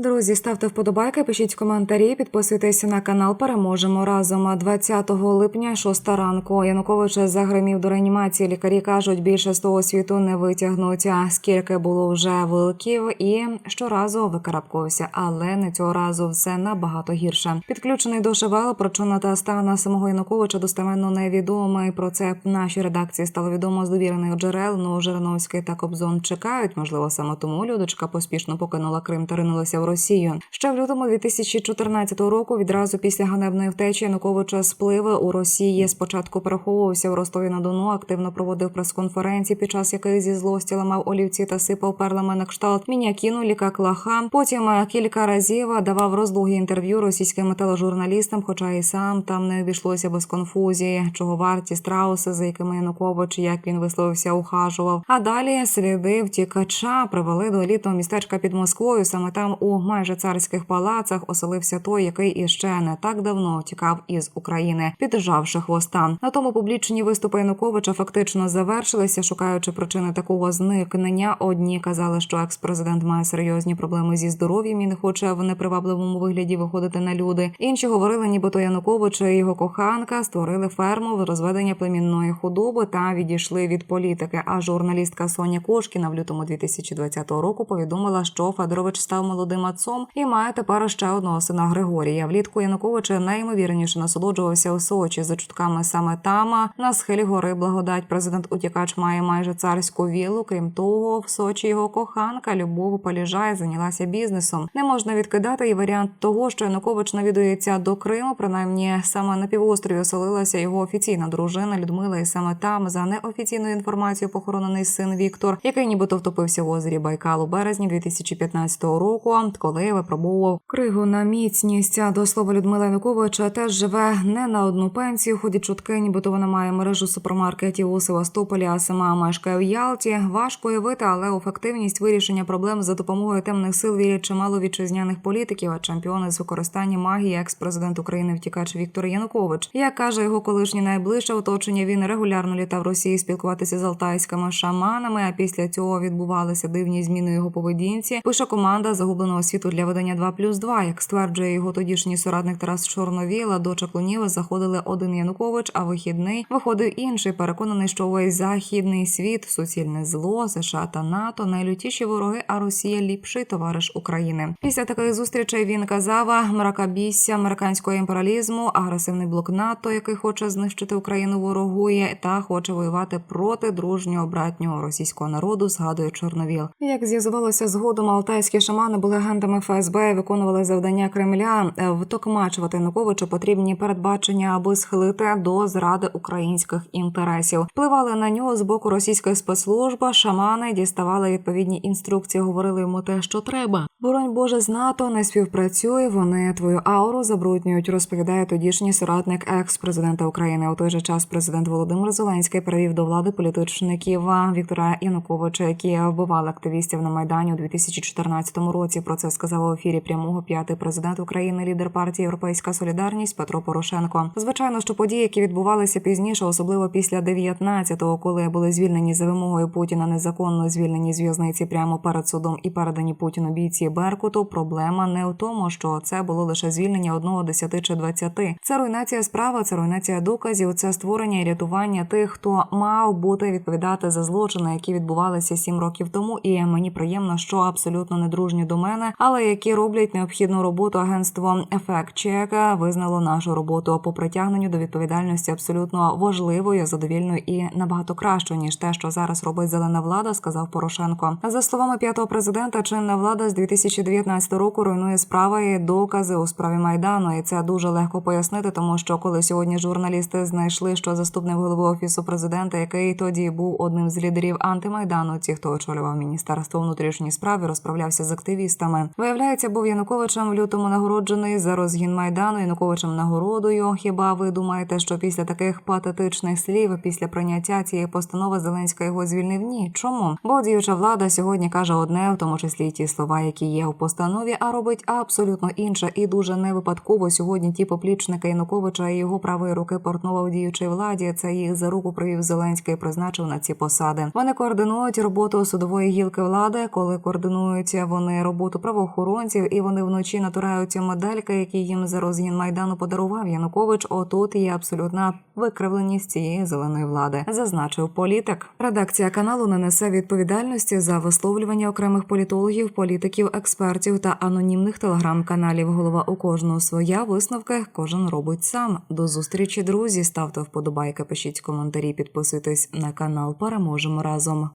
Друзі, ставте вподобайки, пишіть коментарі, підписуйтесь на канал. Переможемо разом. 20 липня, 6 ранку. Янукович загримів до реанімації. Лікарі кажуть, більше з того світу не витягнуть. Скільки було вже вилків і щоразу викарабкувався, але не цього разу все набагато гірше. Підключений до ШВЛ, причина та стан самого Януковича достеменно невідомий. Про це в нашій редакції стало відомо з довірених джерел. Ну Жириновський та Кобзон чекають. Можливо, саме тому Людочка поспішно покинула Крим та ринулася в Росію. Ще в лютому 2014 року, відразу після ганебної втечі Януковича спливи у Росії. Спочатку переховувався в Ростові на Дону, активно проводив прес-конференції, під час яких зі злості ламав олівці та сипав перлами на кшталт мінякіну ліка клаха. Потім е, кілька разів давав роздовгі інтерв'ю російським тележурналістам, хоча і сам там не обійшлося без конфузії, чого варті страуси, за якими Янукович, як він висловився, ухажував. А далі сліди втікача привели до елітного містечка під Москвою. Саме там у майже царських палацах оселився той, який іще не так давно тікав із України, піджавши хвоста. На тому публічні виступи Януковича фактично завершилися, шукаючи причини такого зникнення. Одні казали, що екс-президент має серйозні проблеми зі здоров'ям і не хоче в непривабливому вигляді виходити на люди. Інші говорили, нібито Янукович і його коханка створили ферму в розведення племінної худоби та відійшли від політики. А журналістка Соня Кошкіна в лютому 2020 року повідомила, що Федорович став молодим отцом і має тепер ще одного сина Григорія. Влітку Янукович найімовірніше насолоджувався у Сочі за чутками саме там. На схилі гори благодать президент утікач має майже царську віллу. Крім того, в Сочі його коханка Любов Поліжай зайнялася бізнесом. Не можна відкидати і варіант того, що Янукович навідується до Криму. Принаймні саме на півострові оселилася його офіційна дружина Людмила, і саме там за неофіційною інформацією похоронений син Віктор, який нібито втопився в озері Байкал у березні 2015 року, коли випробовував кригу на міцність. До слова Людмила Януковича теж живе не на одну пенсію. Ходять чутки, нібито вона має мережу супермаркетів у Севастополі, а сама мешкає в Ялті. Важко уявити, але ефективність вирішення проблем за допомогою темних сил вірять чимало вітчизняних політиків. А чемпіони з використання магії, екс-президент України втікач Віктор Янукович. Як каже його колишнє найближче оточення, він регулярно літав в Росії спілкуватися з алтайськими шаманами. А після цього відбувалися дивні зміни його поведінці. Пише команда загубленого світу для видання 2 плюс 2. Як стверджує його тодішній соратник Тарас Чорновіла, до Чаклунєва заходили один Янукович, а вихідний виходив інший. Переконаний, що увесь західний світ, суцільне зло, США та НАТО найлютіші вороги, а Росія ліпший товариш України. Після таких зустрічей він казав мракобісся американського імперіалізму, агресивний блок НАТО, який хоче знищити Україну, ворогує та хоче воювати проти дружнього братнього російського народу. Згадує Чорновіл. Як з'ясувалося згодом, алтайські шамани були агентами ФСБ виконували завдання Кремля Е, втокмачувати Януковича потрібні передбачення, аби схилити до зради українських інтересів. Впливали на нього з боку російської спецслужби. Шамани діставали відповідні інструкції, говорили йому те, що треба. Боронь Боже з НАТО не співпрацює. Вони твою ауру забруднюють. Розповідає тодішній соратник екс-президента України. У той же час президент Володимир Зеленський перевів до влади політичників Віктора Януковича, які вбивали активістів на майдані у 2014 році. Про це сказав у ефірі прямого п'ятий президент України, лідер партії Європейська Солідарність Петро Порошенко. Звичайно, що події, які відбувалися пізніше, особливо після 19-го, коли були звільнені за вимогою Путіна, незаконно звільнені з в'язниці прямо перед судом і передані Путіну бійці Беркуту. Проблема не в тому, що це було лише звільнення одного, десяти чи двадцяти. Це руйнація справи, це руйнація доказів, це створення і рятування тих, хто мав бути відповідати за злочини, які відбувалися сім років тому. І мені приємно, що абсолютно недружні до мене, але які роблять необхідну роботу агентство Ефект Чека визнало нашу роботу по притягненню до відповідальності абсолютно важливою, задовільною і набагато кращою ніж те, що зараз робить зелена влада, сказав Порошенко. За словами п'ятого президента, чинна влада з 2019 року руйнує справи і докази у справі майдану, і це дуже легко пояснити, тому що коли сьогодні журналісти знайшли, що заступник голови офісу президента, який тоді був одним з лідерів антимайдану, ті, хто очолював міністерство внутрішніх справ розправлявся з активістами, виявляється, був Януковичем в лютому нагороджений за розгін майдану Януковичем нагородою. Хіба ви думаєте, що після таких патетичних слів, після прийняття цієї постанови Зеленська його звільнив? Ні, чому? Бо діюча влада сьогодні каже одне, в тому числі й ті слова, які є у постанові, а робить абсолютно інше і дуже не випадково сьогодні. Ті поплічники Януковича і його правої руки Портнова в діючій владі. Це їх за руку привів Зеленський призначив на ці посади. Вони координують роботу судової гілки влади, коли координують вони роботу правоохоронців, і вони вночі натураються медальки, які їм за розгін майдану подарував Янукович. Отут є абсолютна викривленість цієї зеленої влади, зазначив політик. Редакція каналу не несе відповідальності за висловлювання окремих політологів, політиків, експертів та анонімних телеграм-каналів. Голова у кожного своя висновки кожен робить сам. До зустрічі, друзі. Ставте вподобайки, пишіть коментарі, підписуйтесь на канал. Переможемо разом.